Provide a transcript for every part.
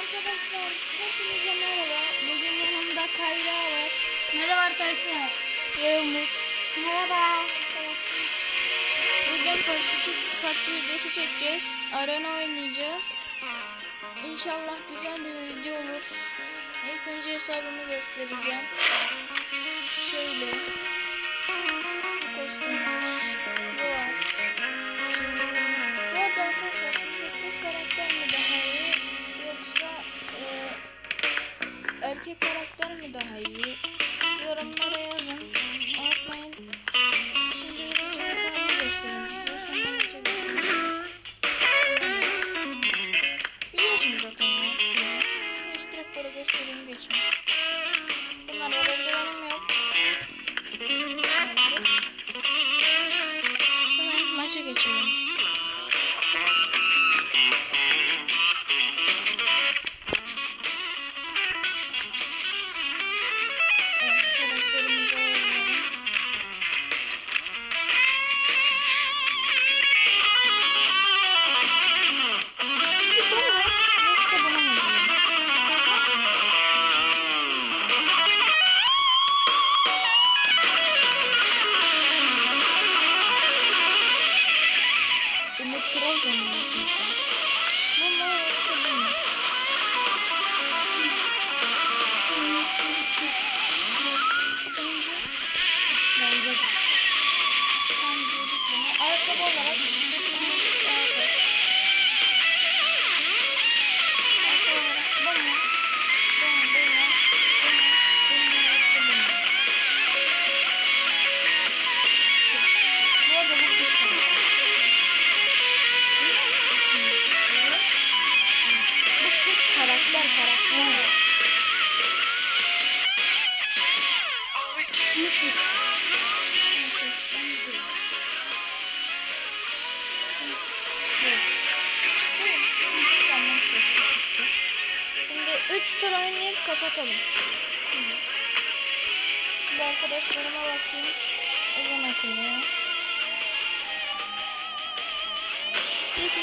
Arkadaşlar hepinize merhaba. Bugün yanımda Kayra var. Merhaba arkadaşlar. Ve Umut. Merhaba. Bugün PUBG, PUBG videosu çekeceğiz. Arena oynayacağız. İnşallah güzel bir video olur. İlk önce hesabımı göstereceğim. Şöyle. Erkek karakter mi daha iyi? Yorumlara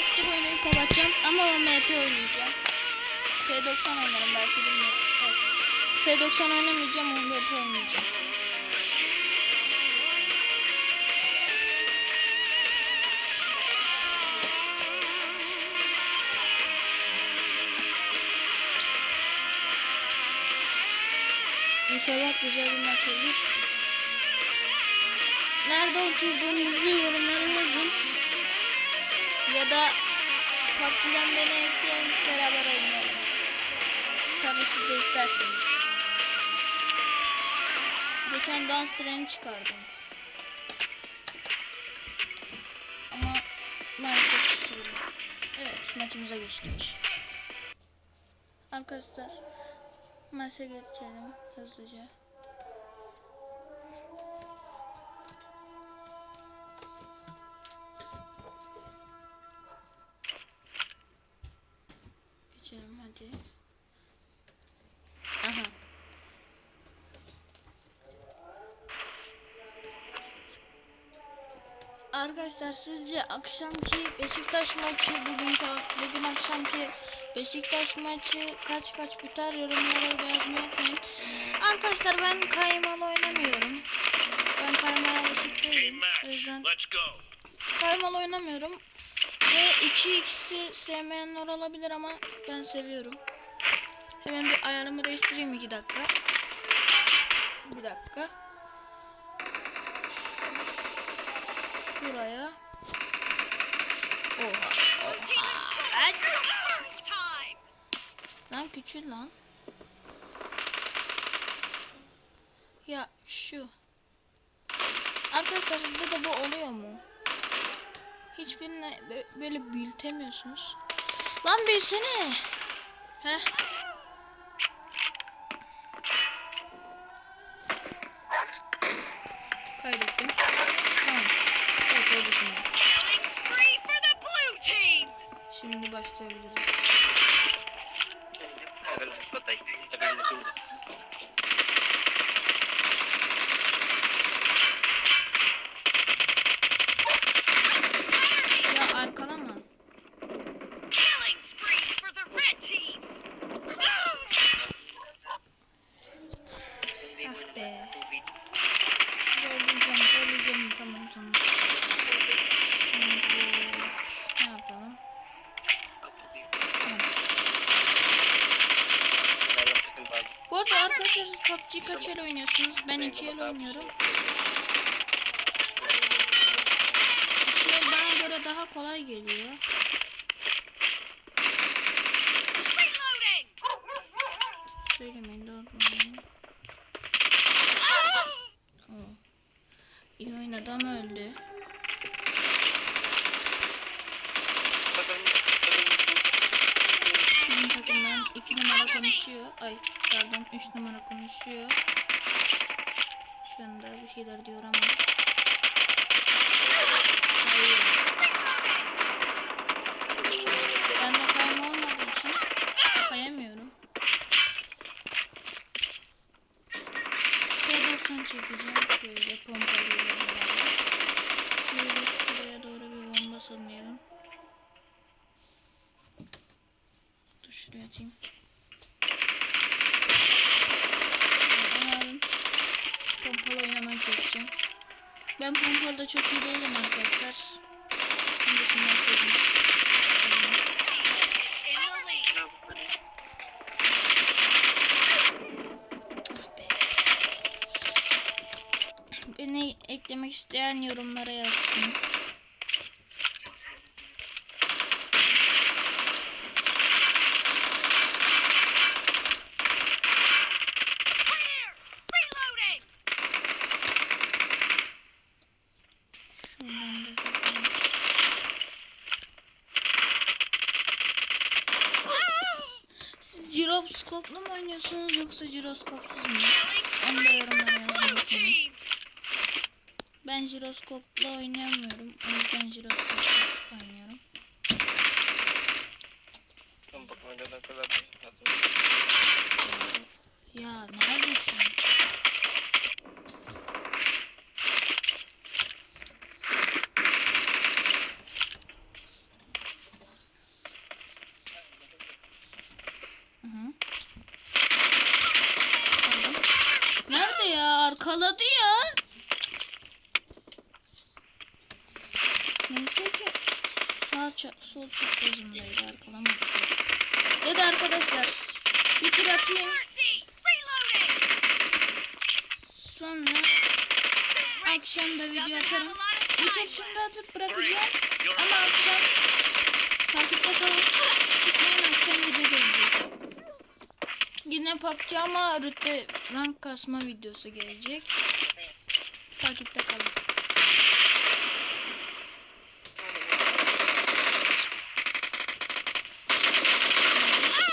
İlk 3 tur oynayıp kapatacağım ama o MP oynayacağım. P90 oynarım belki bilmiyorum. Evet. P90 oynamayacağım, o MP oynayacağım. İnşallah güzel bir maç olur. Nerede oturduğunuzu yorumlara yazın. Ya da PUBG'den beni ekleyin beraber oynayalım. Tabii siz de isterseniz. Geçen dans treni çıkardım. Ama maalesef çıkmadı. Evet maçımıza geçtik. Arkadaşlar maça geçelim hızlıca. Arkadaşlar sizce akşamki Beşiktaş maçı bugün bugün akşamki Beşiktaş maçı kaç kaç biter yorumlara yazmayı unutmayın. Arkadaşlar ben kaymalı oynamıyorum. Ben kaymaya alışık değilim. O yüzden kaymalı oynamıyorum. Ve 2x'i sevmeyenler olabilir ama ben seviyorum. Hemen bir ayarımı değiştireyim 2 dakika. Bir dakika. Şuraya. Oha. Oha. Lan küçül lan. Ya şu. Arkadaşlar sizde de bu oluyor mu? Hiçbirine bö- böyle büyütemiyorsunuz. Lan büyüsene. Heh. Have a oynuyorum. El bana göre daha kolay geliyor. Söylemeyin doğru. mu? Tamam. İyi oynadı ama öldü. Bizim takımdan iki numara konuşuyor. Ay pardon üç numara konuşuyor. Şu anda bir şeyler diyor ama. Hayır. Bende kayma olmadığı için kayamıyorum. T90 çekeceğim şöyle pompalıyla beraber. Şöyle şuraya doğru bir bomba sanıyorum. Dur şuraya atayım. Umarım pompalı oynamayı çalışacağım. Ben pompalıda çok iyi değilim arkadaşlar. Şimdi şundan söyleyeyim. In the lead. Beni eklemek isteyen yorumlara yazsın. Clear! Reloading! Şuradan da bakalım. Siz jiroskoplu mu oynuyorsunuz yoksa jiroskopsuz mu? Onu da yorumlara yazın. Blue bakalım. team! Ben jiroskopla oynayamıyorum. O yüzden jiroskopla oynuyorum. Ya neredesin? Hı hı. Pardon. Nerede ya? Arkaladı ya. Neyse ki sağ ça sol çaprazımdaydı arkalamadı. Evet arkadaşlar tur atayım sonra akşam da video atarım. Tur şimdi atıp bırakacağım ama akşam takipte kalın. Çıkmayın akşam video gelecek. Yine PUBG ama rütbe rank kasma videosu gelecek. Takipte kalın.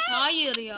Hayır ya.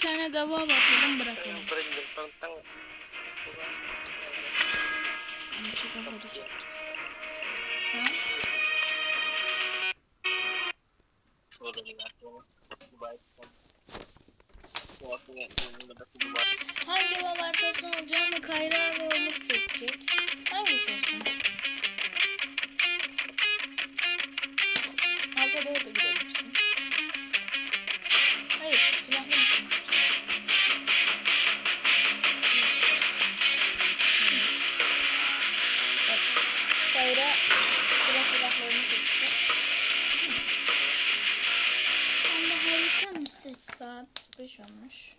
Tane dava batalım bırakalım. Hangi baba arkasına olacağını Kayra ve Umut seçecek. Hangisi olsun? 45 olmuş.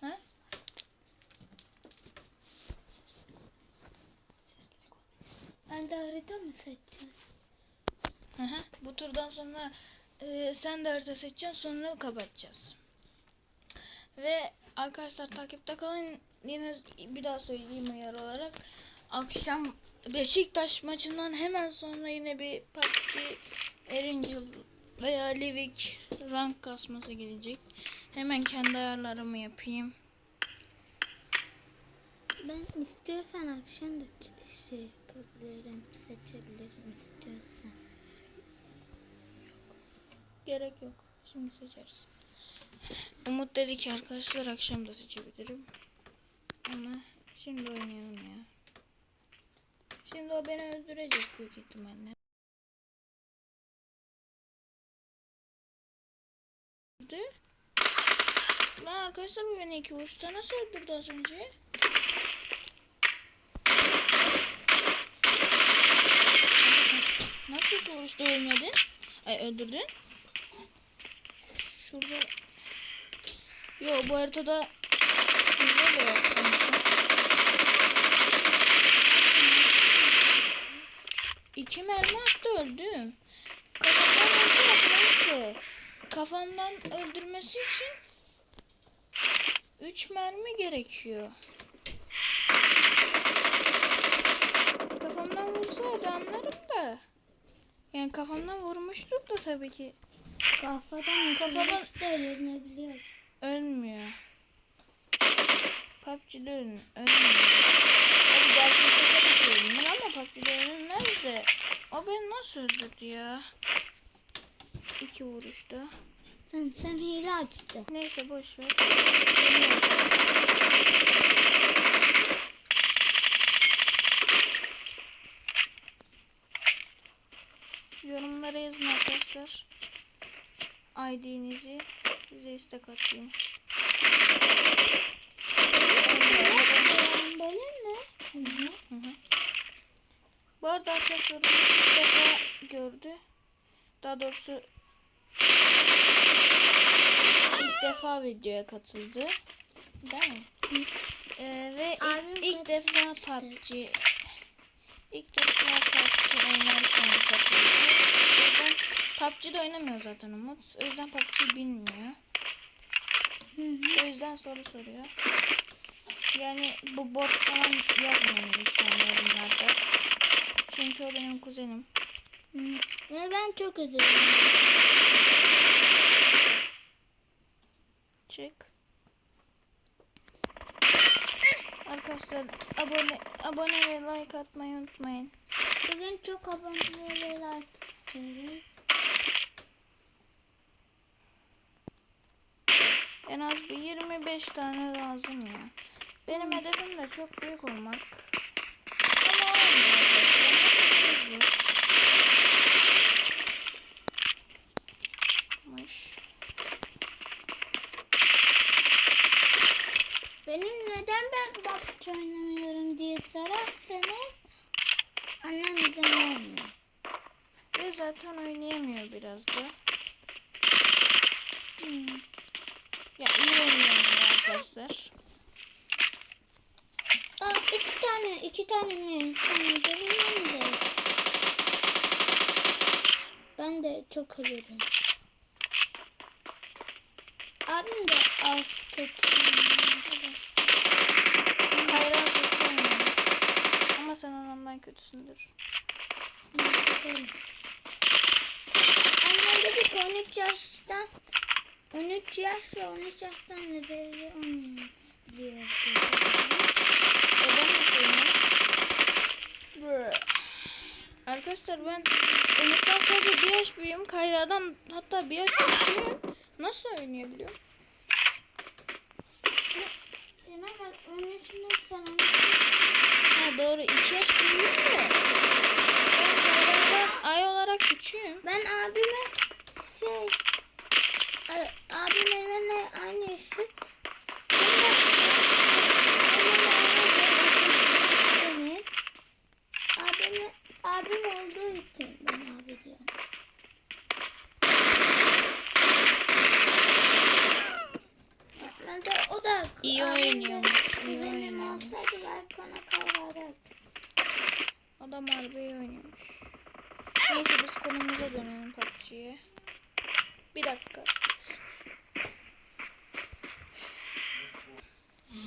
Ha? Ben de harita mı seçeceğim? Hı. Bu turdan sonra e, sen de harita seçeceksin sonra kapatacağız. Ve arkadaşlar takipte kalın. Yine bir daha söyleyeyim uyarı olarak. Akşam Beşiktaş maçından hemen sonra yine bir PUBG Erincil veya Livik rank kasması gelecek. Hemen kendi ayarlarımı yapayım. Ben istiyorsan akşam da şey yapabilirim, seçebilirim istiyorsan. Gerek yok. Şimdi seçersin. Umut dedi ki arkadaşlar akşam da seçebilirim. Ama şimdi oynayalım ya. Şimdi o beni öldürecek büyük ihtimalle. Öldü. Lan arkadaşlar bu beni iki vuruşta nasıl öldürdü az önce? Nasıl iki vuruşta ölmedin? Ay öldürdün. Şurada. Yo bu haritada Şurada da yok. İki mermi attı öldüm. Kafamdan öldü neyse. Kafamdan öldürmesi için üç mermi gerekiyor. Kafamdan vursaydı anlarım da. Yani kafamdan vurmuştuk da tabii ki. Kafadan Kafadan- da öğrenebiliyor. Ölmüyor. PUBG'de ölmüyor. Hadi gerçekte tabii ki ölünür ama PUBG'de ölünmez de. O beni nasıl öldürdü ya? İki vuruşta. Sen, sen hile açtın. Neyse boş ver. Yorumlara yazın arkadaşlar. ID'nizi size istek atayım. Böyle mi? Hı hı. Bu arada arkadaşlar gördü. Daha doğrusu ilk defa videoya katıldı. Değil mi? Ee, ve Abim ilk, ilk defa. PUBG ilk defa PUBG oynarken katıldı. O yüzden PUBG'de oynamıyor zaten Umut. O yüzden PUBG bilmiyor. Hı hı. O yüzden soru soruyor. Yani bu bot falan yazmıyor lütfen yorumlarda. Çünkü o benim kuzenim. Hı. Ve ben çok üzüldüm. Çık. Arkadaşlar abone abone ve like atmayı unutmayın. Bugün çok aboneler istiyorum. En az bir 25 tane lazım ya. Benim hedefim de çok büyük olmak. Ama olmuyor. arkadaşlar. Mış. Benim neden ben PUBG oynamıyorum diye sorarsanız annem izin vermiyor. Ve zaten oynayamıyor biraz da. Hmm. Ya iyi oynayamıyor arkadaşlar. Aa, iki tane, iki tane mi? Sen üzerinden de. Ben de çok ölürüm. Abim de az kötü. Oynuyor. Ama sen ondan kötüsündür. Annem dedi ki 13 yaştan 13 yaş ve 13 yaştan diyor. Neden yapıyorum? Brr. Arkadaşlar ben Umut'tan sadece bir yaş büyüğüm. Kayra'dan hatta bir yaş küçüğüm. Nasıl oynayabiliyorum? Neyse biz konumuza dönelim PUBG'ye. Bir dakika.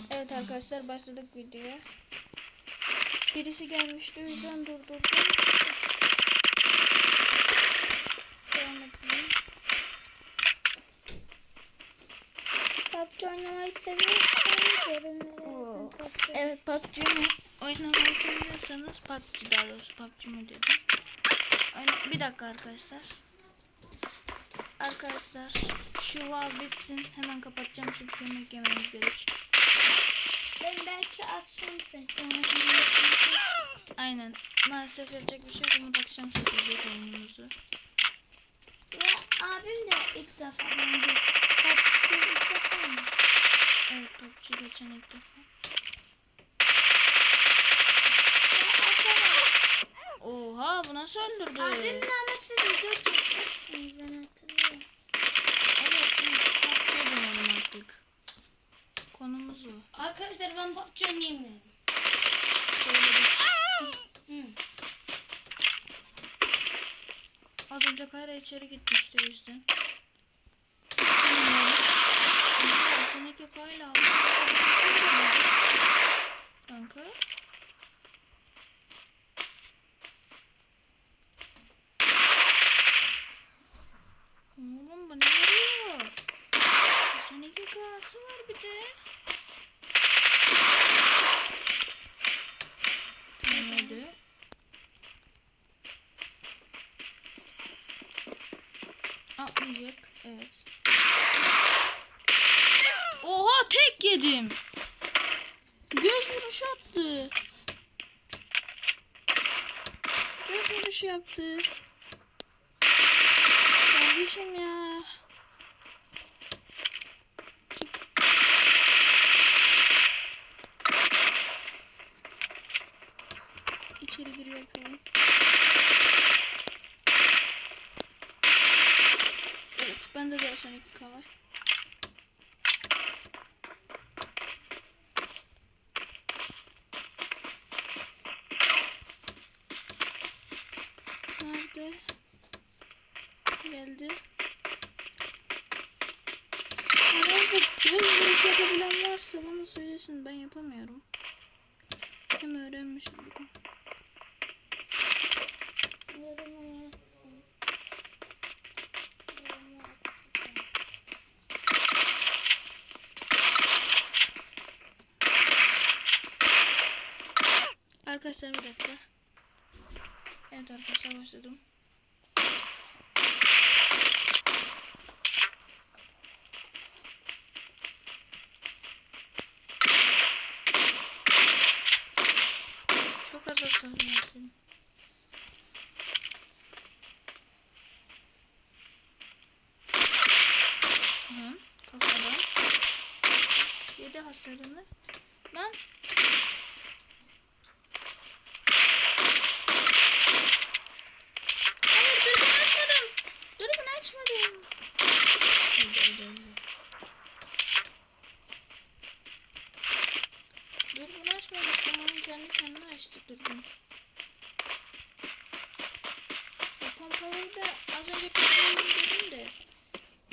Evet arkadaşlar başladık videoya. Birisi gelmişti o yüzden durdurdum. PUBG oynamayı seviyorsanız Evet PUBG oynamayı seviyorsanız PUBG daha doğrusu PUBG mi dedim. Oyna- Bir dakika arkadaşlar. Arkadaşlar şu vav bitsin. Hemen kapatacağım çünkü yemek yememiz gerek. Ben belki akşam. Aynen. Maalesef yapacak bir şey yok. Umut akşam seçecek oyunumuzu. Ve abim de ilk defa bence. PUBG ilk defa mı? Evet PUBG geçen ilk defa. Ve arkadaşlar Oha bu nasıl öldürdü? abimle ama siz video ben hatırlıyorum. Evet şimdi dönelim artık. Konumuz o. Arkadaşlar ben PUBG oynayamıyorum. Az önce Kayra içeri gitmişti o yüzden. Seninki Kayra. Kanka. Oğlum bu ne vuruyor? Seninki kası var bir de. Tamam Atmayacak. Evet. Oha tek yedim. Göz vuruşu attı. Göz vuruşu yaptı. Kardeşim ya. İçeri giriyor falan. Evet, bende de son iki var. Nerede? Geldi. Herhalde göz vuruş yapabilen varsa bana söylesin. Ben yapamıyorum. Hem öğrenmiş olurum. Yorumlara yazın. Yorumlara yazın. Arkadaşlar bir dakika. Evet arkadaşlar başladım. Çok az verdim. Hı, kafadan. Yedi hasarını. Lan Hayır dürbün açmadım. Dürbün açmadım. Öldü, öldü, öldü. Dürbün açmamıştım. Kendi kendine açtı dürbün. Ya pompalıyı da az önce kötüyüm dedim de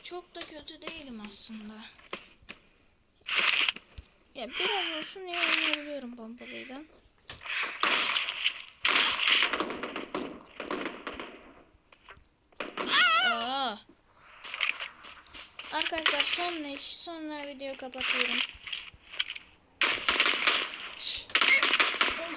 çok da kötü değilim aslında. Ya biraz olsun ya oynayabiliyorum pompalıyla. Arkadaşlar son iş. Sonra videoyu kapatıyorum.